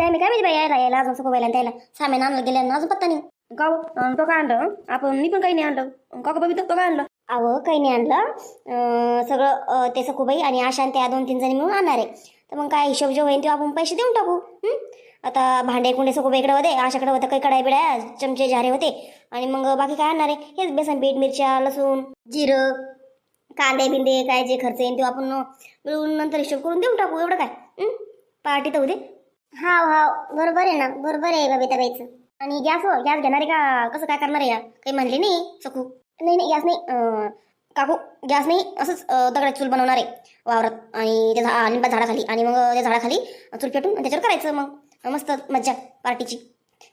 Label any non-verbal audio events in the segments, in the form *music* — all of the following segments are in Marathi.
टाइम काय माहिती बाई यायला यायला अजून सगळं बैला त्याला. सामान आणलं गेल्या अजून पत्ता नाही? अन तो काय आणलं? आपण मी पण काही नाही आणलं. का का बघितलं तो काय आणलं? अहो काही नाही आणलं. अं, सगळं अं, ते सखूबाई आणि आशा आणि त्या दोन तीन जणी मिळून आणणार आहे. तर मग काय हिशोब जो होईल ते आपण पैसे देऊन टाकू. हं? आता भांडे कुंडे सखूबाईकडे होते आशाकडे होतं काही कडाई बिड्या चमचे झारे होते. आणि मग बाकी काय आणणार आहे? हेच बेसन पीठ मिरच्या लसूण जिरं कांदे बिंदे काय जे खर्च येईल ते आपण मिळून नंतर हिशोब करून देऊन टाकू. एवढं काय? पार्टी तर होते हा हा बरोबर आहे ना बरोबर आहे बबिताबाईचं. आणि गॅस हो गॅस घेणार आहे का कसं काय करणार आहे या? काही म्हणले नाही सकू नाही नाही गॅस नाही अं, काकू गॅस नाही असंच अं, दगडाची चूल बनवणार आहे वावरात. आणि त्या झा लिंबा झाडाखाली आणि मग त्या झाडाखाली चूल पेटून आणि त्याच्यावर करायचं मग. मस्त मज्जा पार्टीची.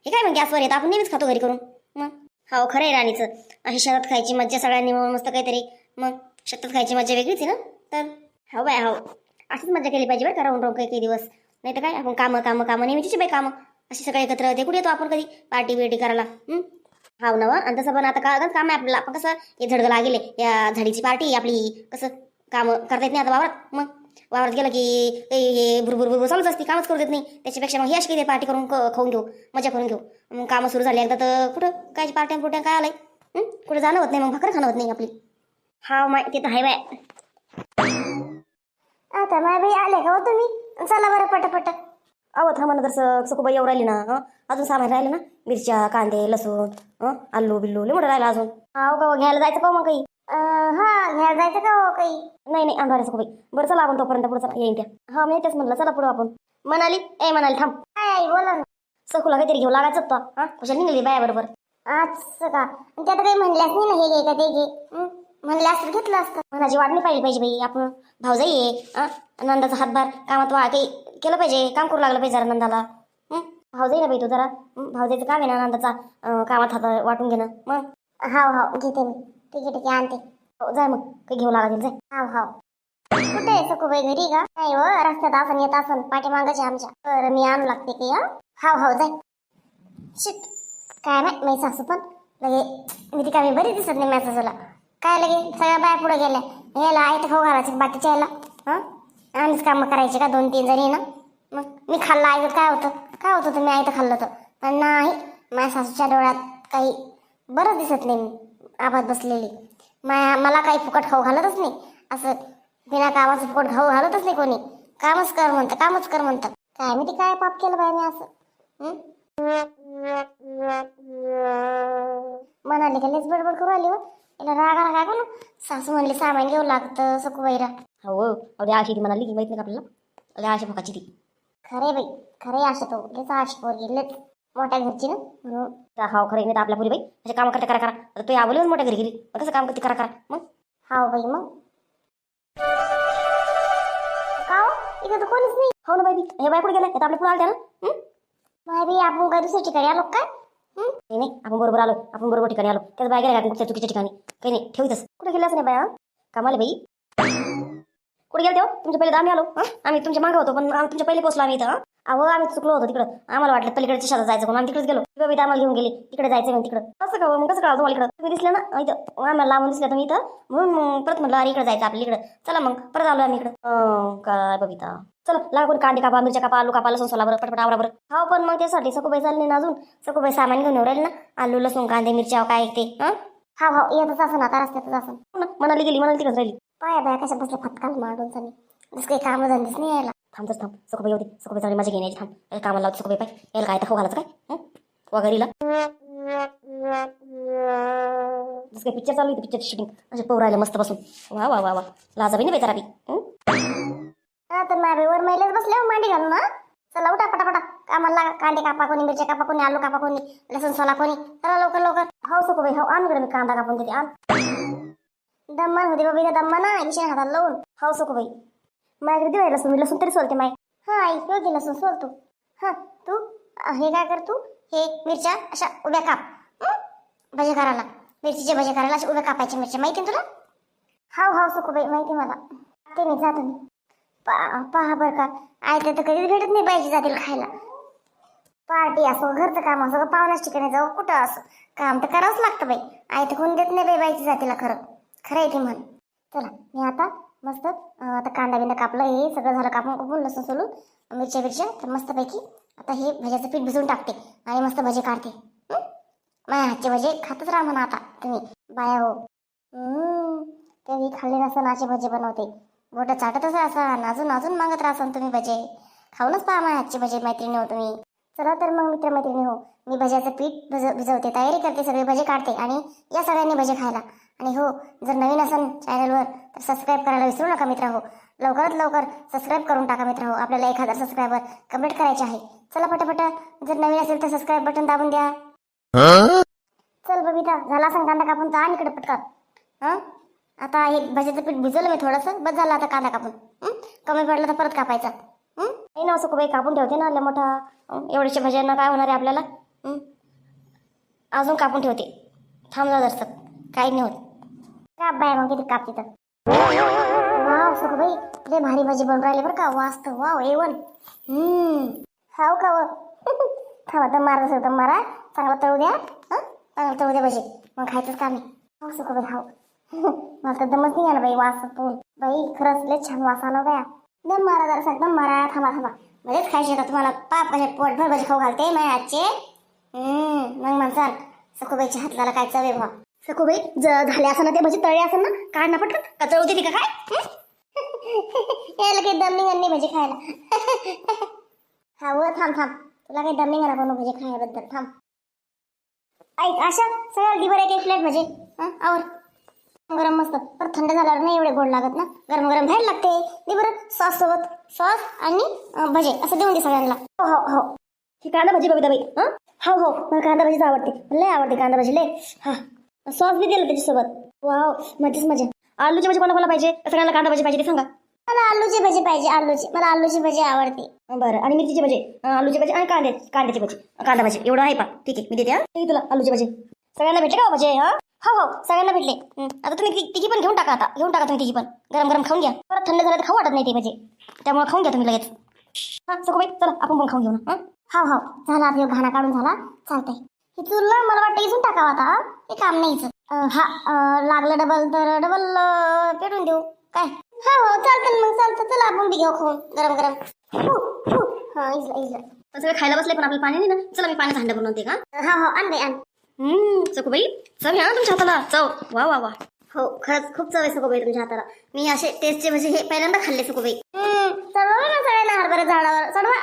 हे काय मग गॅसवर येतं? आपण नेहमीच खातो घरी करून. मग? हो खरं आहे राणीचं. अशी शहरात खायची मज्जा सगळ्यांनी मिळून मस्त काहीतरी. मग? शेतात खायची मज्जा वेगळीच आहे ना? तर? हो बाय हो. अशीच मजा केली पाहिजे बरं का राहून राहून काही काही दिवस. नाही तर काय आपण कामं कामं कामं नेहमीची बाई कामं. अशी सगळे एकत्र ते कुठे येतो आपण कधी? पार्टी बिर्टी करायला. हं? हाव ना आणि तसं पण आता का काम आहे आपल्याला. आपण कसं हे झडगं लागेले. या झाडीची पार्टी आपली कसं कामं करता येत नाही आता वावरात. मग वावरात गेलं की काही हे भुरभुर भुरभुर चालूच असते. कामच करू देत नाही. त्याच्यापेक्षा मग हे अशी काही पार्टी करून खाऊन घेऊ मजा करून घेऊ. मग कामं सुरू झाली एकदा तर कुठं काय पार्ट्या कुठे काय आलंय? कुठं जाणं होत नाही मग भाकर खाणं होत नाही आपली. हा माय ते तर आहे बाय. आता माय बाई आले का हो तुम्ही? चला बरं पटापट. अहो थांबा ना जर सखूबाई येऊ राहिली ना हं? अजून सामान राहिले ना? मिरच्या कांदे लसूण हं? आलू बिल्लू लय मोठं राहिलं अजून. हा का घ्यायला जायचं का हो मग काही. हा घ्यायला जायचं का हो काही? नाही नाही आणणार सखूबाई. बरं चला आपण तोपर्यंत पुढे चला. येईन त्या. हा मी तेच म्हणलं चला पुढं आपण. म्हणाली ए म्हणाली थांब. काय बोला ना. सखूला काहीतरी घेऊ लागायचं होतं हा कशाला निघाली बाया बरोबर असं का ते आता काही म्हणल्यास नाही ना हे घे का ते घे. हं? म्हणले असतं घेतलं असतं. मनाची वाढणी नाही पाहिली पाहिजे बाई आपण भाऊजाई आहे नंदाचा हातभार कामात वा काही केलं पाहिजे काम करू लागलं पाहिजे जरा नंदाला. भाऊजाई ना बाई तू जरा भाऊजाईचं काम आहे ना नंदाचा कामात हात वाटून घेणं. मग? हाव हाव घेते मी. ठीक आहे ठीक आहे आणते. हो जाय मग काही घेऊ लागेल जाय हाव हाव. कुठे आहे सखूबाई घरी का? नाही हो रस्त्यात असन येत असन पाठीमागाचे आमच्या. बरं मी आणू लागते की हं? हाव हाव जाय शिट काय नाही मी सासू पण. लगे मी ती कामी बरी दिसत नाही मॅसेजला. काय लगे? सगळ्या बाया पुढे गेल्या. यायला आहे खाऊ घालायचे बाकीच्या यायला हां? आम्हीच कामं करायचे का दोन तीन जणी ना? मग मी खाल्लं ऐकत काय होतं? काय होतं तुम्ही आई खाल्लं होतं. पण नाही माझ्या सासूच्या डोळ्यात काही बरं दिसत नाही. मी आबाद बसलेली. माया मला काही फुकट खाऊ घालतच नाही. असं बिना कामाचं फुकट खाऊ घालतच नाही कोणी. कामच कर म्हणतं कामच कर म्हणतं. काय मी ते काय पाप केलं बाय मी असं? म्हणाले का लेच बडबड करू आली हो? याला राग आला सासू म्हणली सामान घेऊ लागतं सकुबाईरा हो अरे आशी ती म्हणाली की माहीत नाही का आपल्याला? अरे आशी फकाची ती. खरे बाई खरे आशा तो. लयच आशी पोरगी लयच. मोठ्या घरची ना म्हणून. हाव खरे नाही तर आपल्या पुरी बाई? असे काम करते करा करा. आता तू आवडली मोठ्या घरी गेली मग कसं काम करते करा करा. मग? हाव बाई मग? का हो? इथं तर कोणीच नाही. हो ना बाई हे बाई कुठे गेला आता आपल्या पुढे ना? हं? माय बाई आपण काय दुसऱ्या ठिकाणी आलो काय? हं? नाही नाही आपण बरोबर आलो आपण बरोबर ठिकाणी आलो. त्याच बाय गेला कुठच्या चुकीच्या ठिकाणी? काही नाही ठेवीतच. कुठे गेलाच नाही बाया? कामाले बाई. कुठे गेले तेव्हा हो? तुमच्या पहिले आम्ही आलो आम्ही तुमच्या मागे होतो पण आम्ही तुमच्या पहिले पोहोचलो आम्ही इथं अहो आम्ही चुकलो होतो तिकडं. आम्हाला वाटलं पलीकडच्या शेतात जायचं म्हणून आम्ही तिकडेच गेलो. ती आम्हाला घेऊन गेली तिकडे जायचं म्हणून तिकडं. कसं का मग? कसं का तुम्हाला इकडं? तुम्ही दिसले ना इथं. आम्हाला लांबून दिसल्या तुम्ही इथं. म्हणून परत म्हटलं अरे इकडे जायचं आपल्या इकडं. चला मग परत आलो आम्ही इकडं. काय बबिता? चला लागून कांदे कापा मिरच्या कापा आलू कापा लसूण सोला बरं पटपट आवरा बरं. पण मग त्यासाठी सकोबाई चालले ना अजून. सकोबाई सामान घेऊन येऊ ना. आलू लसूण कांदे मिरच्या काय ते हं? हा भाऊ येतच असं आता रस्त्यातच असं. हो मनाली गेली मनाली तिकडे राहिली. पाया बाया कशा बसल्या फटकाल मारून सनी जसं काही काम धंदेच नाही यायला. थांबतच थांब. सकोबाई होती सकोबाई चांगली माझी घेण्याची थांब. काही कामाला लावते सकोबाई पाय. यायला काय तर हो, खाऊ घालायचं काय? वगैरेला. जसं काही पिक्चर चालू होती पिक्चरची शूटिंग असे पोर राहिले मस्त बसून. वा वा वा वा. लाजा बी नाही बेचारा बी. तर माझ्या वर महिलेच बसले हो, मांडी घालून ना चला उठा पटापटा. कामाला लागा कांदे कापा कोणी मिरच्या कापा कोणी आलू कापा कोणी लसूण सोला कोणी. चला लवकर लवकर. हो सको बाई हो आण मी कांदा कापून देते आण. दम्मान होते बाबा दम्मा ना इशे हातात लावून. हो सको बाई. माझ्याकडे देऊ लसूण मी लसूण तरी सोलते माय. हा आई येऊ लसूण सोलतो हा तू हे काय कर तू? हे मिरच्या अशा उभ्या काप. भजे करायला. मिरचीचे भजे करायला अशा उभ्या कापायच्या मिरच्या. माहिती तुला? हाव हाव सको बाई माहिती मला. ते मी जातो मी. पा- पहा बरं का. आयत्या तर कधीच भेटत नाही पाहिजे जातील खायला. पार्टी असो घरचं काम असो पाहुण्याच ठिकाणी जाऊ कुठं असो. काम तर करावंच लागतं बाई. आई तर कोण देत नाही बाई बाईची जातीला खरं. खरं आहे ते म्हण. चला मी आता मस्त आता कांदा बिंदा कापला हे सगळं झालं कापून कापून लसूण सोलून मिरच्या बिरच्या तर मस्तपैकी आता हे भज्याचं पीठ भिजवून टाकते आणि मस्त भजे काढते. माझ्या हातचे भजे खातच राहा म्हणा आता तुम्ही. बाया हो. हम्म, कधी खाल्ले नसं भजे बनवते. बोट चाटतच असा अजून अजून मागत राहसान तुम्ही भजे. खाऊनच पहा माझ्या हातचे भजे मैत्रिणी हो तुम्ही. चला तर मग मित्र मैत्रिणी हो मी भज्याचं पीठ भिज भिजवते तयारी करते सगळे भजे काढते आणि या सगळ्यांनी भजे खायला. आणि हो जर नवीन असेल चॅनलवर तर सबस्क्राईब करायला विसरू नका मित्र हो. लवकरात लवकर सबस्क्राईब करून टाका मित्र हो आपल्याला एक हजार सबस्क्रायबर कंप्लीट करायचे आहे. चला पटापट जर नवीन असेल तर सबस्क्राईब बटन दाबून द्या. चल बबिता झाला असं कांदा कापून आण इकडे पटकन. हं? आता हे भज्याचं पीठ भिजवलं मी थोडंसं. बस झालं आता कांदा कापून. कमी पडलं तर परत कापायचा. नाही ना असं बाई कापून ठेवते ना आल्या मोठा. एवढेशे भज्यांना काय होणार आहे आपल्याला? अजून कापून ठेवते. थांबला जर सर काही नाही होत. काप बाय मग किती कापते तर. वाव सुखबाई लय भारी भाजी बनून राहिले बरं का. वास्त वाव एवन हाव खाऊ का व? *laughs* थांबा तर मारा सर तर मारा. चांगला तळू द्या. चांगला तळू द्या भाजी. मग खायचंच काम आहे. खाऊ सको बाई मला तर दमच नाही आला बाई वास तू बाई खरंच लय छान वास आला बाया. दम मारा जरा दम मारा थांबा थांबा. मध्येच खायचे का तुम्हाला पाप म्हणजे कसे पोटभर भजी खाऊ घालते माझ्या आजचे. मग म्हणसाल सखूबाईच्या हातला काय चवे भाव सखूबाई ज झाले असं ना ते भजी तळले असं ना काढ ना पटकन? का तळू देते का काय? *laughs* यायला काही दम निघाल नाही भजी खायला. *laughs* हा व थांब थांब. तुला काही दम निघाला बनू भजी खायबद्दल थांब. ऐक अशा सगळ्या दिवर एक एक प्लेट भजी. आवर. गरम मस्त. पर थंड झाल्यावर नाही एवढे गोड लागत ना. गरम गरम घ्यायला लागते. दे बरं सॉस सोबत सॉस आणि भजे असं देऊन दे सगळ्यांना. हो हो हो. ही कांदा भजी बबिता बाई. हं? हो हो. मला कांदा भजीच आवडते. लय आवडते कांदा भजी लय. हा. सॉस बी दिलं त्याच्यासोबत. वाव मध्येच मजा. आलूची भाजी कोणाला पाहिजे? सगळ्यांना कांदा भाजी पाहिजे ते सांगा. मला आलूची भजी पाहिजे आलूची. मला आलूची भजी आवडते. बरं. आणि मिरचीची भजी? आलूची भजी आणि कांदे कांद्याची भजी. कांदा भजी. एवढं आहे पा ठीक आहे मी देते हा तुला आलूची भजी. सगळ्यांना भेटले का भजे हा? हो हो सगळ्यांना भेटले. आता तुम्ही तिघी पण घेऊन टाका आता. घेऊन टाका तुम्ही तिघी पण. गरम गरम खाऊन घ्या. परत थंड झालं तर खाऊ वाटत नाही ते भजे त्यामुळे खाऊन घ्या तुम्ही लगेच. हा सकोबाई चला आपण पण खाऊन घेऊ ना. हा? हा हो, हो. झाला आता घाणा काढून झाला. चालतंय. हे तुला मला वाटतं इथून टाकावं आता हे? काम नाही हा लागलं डबल तर डबल पेटून देऊ. काय? हा हो, हो चालतं मग चालतं चला आपण बी घेऊ खाऊन. गरम गरम. हा इजला इजला. सगळं खायला बसले पण आपलं पाणी नाही ना. चला मी पाणी हंडा बनवते का? हा हो आण बाई आण. हम्म सकोबाई चव ना तुमच्या हाताला चव. वा वा वा. हो खरंच खूप चव आहे सकोबाई तुमच्या हाताला. मी असे टेस्टचे म्हणजे हे पहिल्यांदा खाल्ले सकोबाई चढवा ना सगळ्यांना हरभरा झाडावर चढवा.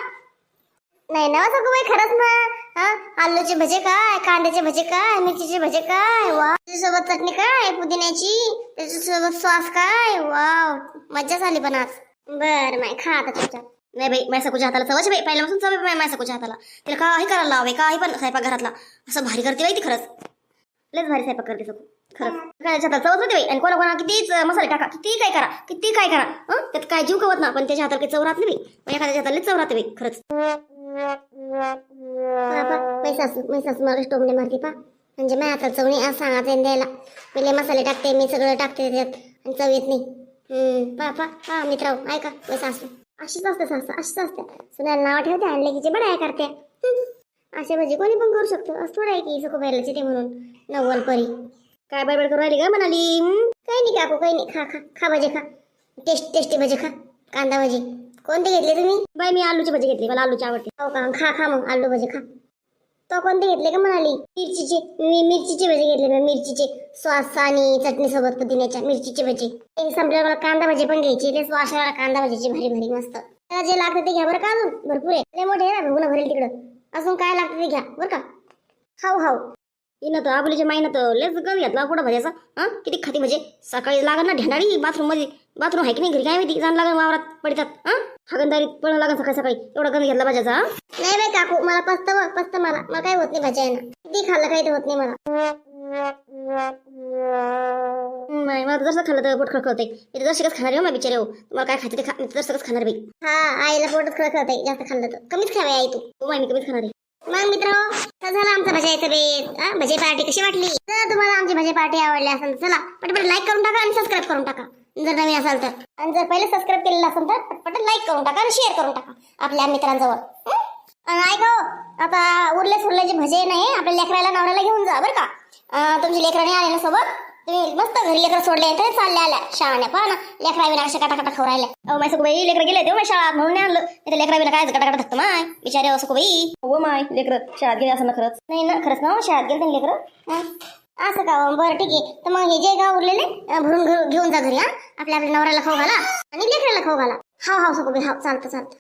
नाही ना सगळं खरंच ना. हा आलूचे भजे काय कांद्याचे भजे काय मिरचीचे भजे काय वा. त्याच्यासोबत चटणी काय पुदिन्याची त्याच्यासोबत सॉस काय वाव मज्जाच आली पण आज. बर माय खा आता तुमच्या. नाही बाई माझ्या सकुच्या हाताला चवच बाई पहिल्यापासून चव बाई माझ्या सकुच्या हाताला. तिला काही करायला लावे काही पण स्वयंपाक घरातला. असं भारी करते बाई ती खरंच. लयच भारी स्वयंपाक करते सकू खरंच. काय हाताला चवच होते बाई. आणि कोणा कोणा कितीच मसाले टाका किती काय करा किती काय करा हं? त्यात काय जीव कवत ना पण त्याच्या हाताला काही चव राहत नाही बाई. पण एखाद्याच्या हाताला चव राहते बाई खरंच. पैसा पैसा मला टोमणे मारते पा म्हणजे माझ्या हातात चवणी आज सांगायचं द्यायला. मी मसाले टाकते मी सगळं टाकते त्याच्यात आणि चव येत नाही. हम्म पा पा पा मित्र ऐका पैसा असू अशीच असते सासू अशीच असते. सुनायला नाव ठेवते आणि लेकीचे बडाया करते. हम्म. असे भजी कोणी पण करू शकतो. असं थोडं आहे की सुको बैलाची ते म्हणून. नव्वल परी. काय बडबड करू राहिली का म्हणाली काही नाही काकू काही नाही. खा खा. खा भजी खा. टेस्ट टेस्टी भजी खा. कांदा भजी. कोणते घेतले तुम्ही? बाई मी आलूची भजी घेतली. मला आलूची आवडते. हो का? खा खा मग. आलू भजी खा. तो कोणते घेतले का म्हणाली? मिरचीचे. मी मिरचीचे भजी घेतले मी मिरचीचे. स्वास आणि चटणी सोबत पुदिन्याच्या मिरचीचे भजी. ते संपल्यावर मला कांदा भजी पण घ्यायची. ते वाशाला कांदा भजीची भारी भारी मस्त. त्याला जे लागतं ते घ्या बरं का अजून. भरपूर आहे. लय मोठे आहे ना भरून भरेल तिकडं. अजून काय लागतं ते घ्या बरं का. हाव हाव. हिनं तर आबुलीच्या माईनं तर लेच गण घेतला कुठं भजायचा हा? किती खाती म्हणजे? सकाळी लागत ना ढेंडाळी बाथरूममध्ये. बाथरूम आहे की नाही घरी? काय माहिती? जाण लागन वावरात पडतात हा? हागणदारीत पळणं लागन सकाळी सकाळी. एवढा गंध घेतला भाज्याचा हा? नाही बाई काकू मला पस्त पस्त मला. मला काय होत नाही भाज्या येणं. किती खाल्लं काही होत नाही मला. नाही मला जसं खाल्लं तर पोट खळखळते मी तर जसं खाणार आहे हो, माझ्या बिचारे हो. तुम्हाला काय खायचं ते खा मी तर खाणार बाई. हा आईला पोटच खळखळते जास्त खाल्लं तर. कमीच खावे आई तू. हो मी कमीच खाणार आहे. मग मित्र झाला आमचं भजायचं बेत भजे पार्टी कशी वाटली? जर तुम्हाला आमची भजे पार्टी आवडली असेल तर चला पटपट लाईक करून टाका आणि सबस्क्राईब करून टाका. जर नवीन असाल तर. आणि जर पहिले सबस्क्राईब केलेलं असेल तर पटपट लाईक करून टाका आणि शेअर करून टाका आपल्या मित्रांजवळ. हं? ऐका हो, आता उरले सुरल्याचे भजे नाही आपल्या लेकराला नवऱ्याला घेऊन जा बरं का? तुमची लेकराने आले ना सोबत? तुम्ही मस्त घरी लेकर सोडले तर चालले आल्या. शाळाने पहा ना लेकरा विना कशा काटा काटा खाऊ राहिल्या अहो माय सकुबाई लेकर गेले तेव्हा शाळा म्हणून आणलं. नाही लेकरा विना काय काटा काटा थकतं माय? बिचारे अहो सकुबाई. हो माय लेकर शाळेत गेले असं ना खरंच. नाही ना खरंच ना हो, शाळेत गेले लेकर? असं का हो? बरं ठीक आहे. तर मग हे जे गाव उरलेले भरून घेऊ- घेऊन जा घरी हा? आपल्या आपल्या नवऱ्याला खाऊ घाला आणि लेकराला खाऊ घाला. हाव हाव सकुबाई हाव चालतं चालतं.